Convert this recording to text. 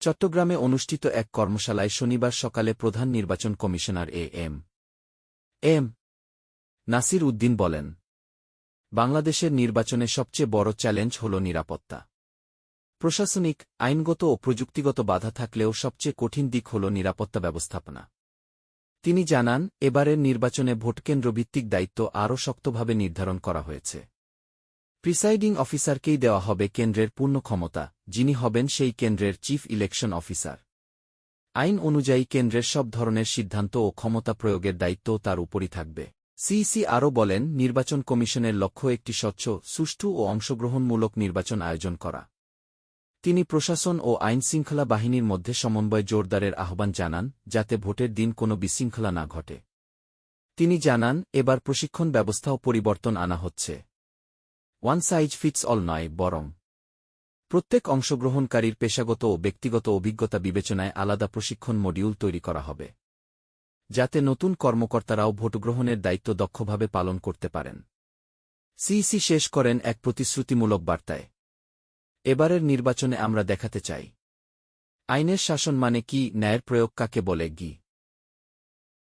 চট্টগ্রামে অনুষ্ঠিত এক কর্মশালায় শনিবার সকালে প্রধান নির্বাচন commissioner A M. M. Nasir Uddin বলেন, বাংলাদেশের নির্বাচনে সবচেয়ে বড় চ্যালেঞ্জ হল নিরাপত্তা। প্রশাসনিক, আইনগত ও প্রযুক্তিগত বাধা থাকলেও সবচেয়ে কঠিন দিক হল নিরাপত্তা ব্যবস্থাপনা। তিনি জানান, এবারের নির্বাচনে ভোটকেন্দ্রভিত্তিক দায়িত্ব আরও শক্তভাবে নির্ধারণ করা হয়েছে। প্রিসাইডিং অফিসারকেই দেওয়া হবে কেন্দ্রের পূর্ণ ক্ষমতা, যিনি হবেন সেই কেন্দ্রের চিফ ইলেকশন অফিসার। আইন অনুযায়ী কেন্দ্রের সব ধরনের সিদ্ধান্ত ও ক্ষমতা প্রয়োগের দায়িত্বও তার উপরই থাকবে। সিইসি আরও বলেন, নির্বাচন কমিশনের লক্ষ্য একটি স্বচ্ছ, সুষ্ঠু ও অংশগ্রহণমূলক নির্বাচন আয়োজন করা। তিনি প্রশাসন ও আইনশৃঙ্খলা বাহিনীর মধ্যে সমন্বয় জোরদারের আহ্বান জানান, যাতে ভোটের দিন কোনো বিশৃঙ্খলা না ঘটে। তিনি জানান, এবার প্রশিক্ষণ ব্যবস্থাও পরিবর্তন আনা হচ্ছে। ওয়ান সাইজ ফিটস অল নয়, বরং প্রত্যেক অংশগ্রহণকারীর পেশাগত ও ব্যক্তিগত অভিজ্ঞতা বিবেচনায় আলাদা প্রশিক্ষণ মডিউল তৈরি করা হবে, যাতে নতুন কর্মকর্তারাও ভোটগ্রহণের দায়িত্ব দক্ষভাবে পালন করতে পারেন। সিইসি শেষ করেন এক প্রতিশ্রুতিমূলক বার্তায়। এবারের নির্বাচনে আমরা দেখাতে চাই। আইনের শাসন মানে কি, ন্যায়ের প্রয়োগ কাকে বলে, গি?